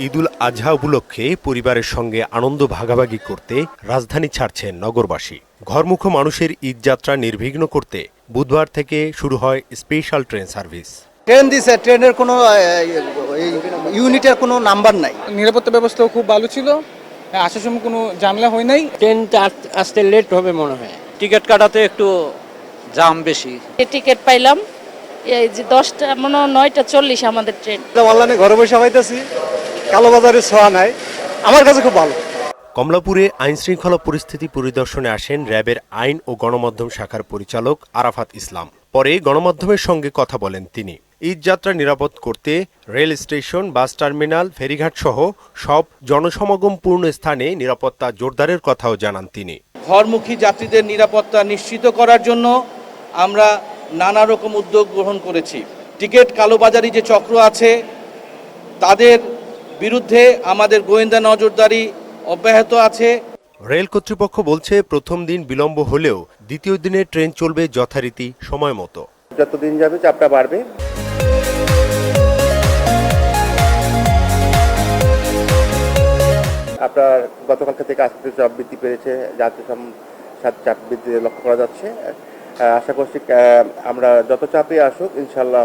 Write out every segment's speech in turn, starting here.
ঈদুল আজহা উপলক্ষে পরিবারের সঙ্গে আনন্দ ভাগাভাগি করতে রাজধানী ছাড়ছেন নগরবাসী। ঘরমুখ মানুষের ঈদযাত্রা নির্বিঘ্ন করতে বুধবার থেকে শুরু হয় স্পেশাল ট্রেন সার্ভিস। ট্রেন দিছে ট্রেনের কোনো ইউনিটের কোনো নাম্বার নাই। নিরাপত্তা ব্যবস্থাও খুব ভালো ছিল। হ্যাঁ, আসার সময় কোনো ঝামেলা হয় নাই। ট্রেনটা আস- আসতে লেট হবে মনে হয়। টিকিট কাটাতে একটু জাম বেশি। টিকিট পাইলাম। এই যে দশটা মনে হয় নয়টা চল্লিশ আমাদের ট্রেন। অনলাইনে ঘরে বসে পাইতেছি কালোবাজারে ছোঁয়া নাই। আমার কাছে খুব ভালো। কমলাপুরে আইন শৃঙ্খলা পরিস্থিতি পরিদর্শনে আসেন র্যাবের আইন ও গণমাধ্যম শাখার পরিচালক আরাফাত ইসলাম। পরে গণমাধ্যমের সঙ্গে কথা বলেন তিনি। ঈদযাত্রা নিরাপদ করতে রেল স্টেশন বাস টার্মিনাল ফেরিঘাট সহ সব জনসমাগমপূর্ণ স্থানে নিরাপত্তা জোরদারের কথাও জানান তিনি। ঘরমুখী যাত্রীদের নিরাপত্তা নিশ্চিত করার জন্য আমরা নানা রকম উদ্যোগ গ্রহণ করেছি। টিকিট কালোবাজারি যে চক্র আছে তাদের বিরুদ্ধে আমাদের গোয়েন্দা নজরদারি অব্যাহত আছে। রেল কর্তৃপক্ষ বলছে প্রথম দিন বিলম্ব হলেও দ্বিতীয় দিনে ট্রেন চলবে যথারীতি সময় মতো। যত দিন যাবে চাপটা বাড়বে। আপনার গতকালকে থেকে আজকে চাপ বৃদ্ধি পেয়েছে যাত্রী সাথে চাপ বৃদ্ধি লক্ষ্য করা যাচ্ছে। আশা করছি আমরা যত চাপে আসুক ইনশাল্লাহ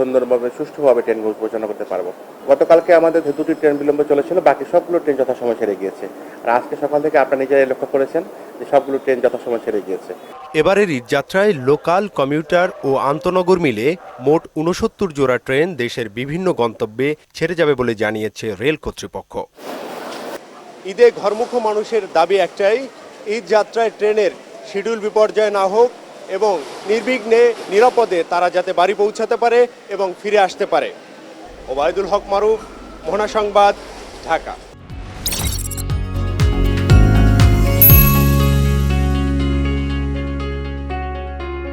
সুন্দরভাবে সুষ্ঠুভাবে ট্রেনগুলো পরিচালনা করতে পারব। গতকালকে আমাদের যে দুটি ট্রেন বিলম্ব চলেছিল বাকি সবগুলো ট্রেন যথাসময় ছেড়ে গিয়েছে। আর আজকে সকাল থেকে আপনারা নিজেরাই লক্ষ্য করেছেন যে সবগুলো ট্রেন যথাসময় ছেড়ে গিয়েছে। এবারের ঈদযাত্রায় লোকাল কমিউটার ও আন্তনগর মিলে মোট উনসত্তর জোড়া ট্রেন দেশের বিভিন্ন গন্তব্যে ছেড়ে যাবে বলে জানিয়েছে রেল কর্তৃপক্ষ। ঈদে ঘরমুখ মানুষের দাবি একটাই ঈদ যাত্রায় ট্রেনের শিডিউল বিপর্যয় না হোক এবং নির্বিঘ্নে, নিরাপদে তারা যাতে বাড়ি পৌঁছাতে পারে এবং ফিরে আসতে পারে। ওবায়দুল হক মারুফ, মোহনা সংবাদ, ঢাকা।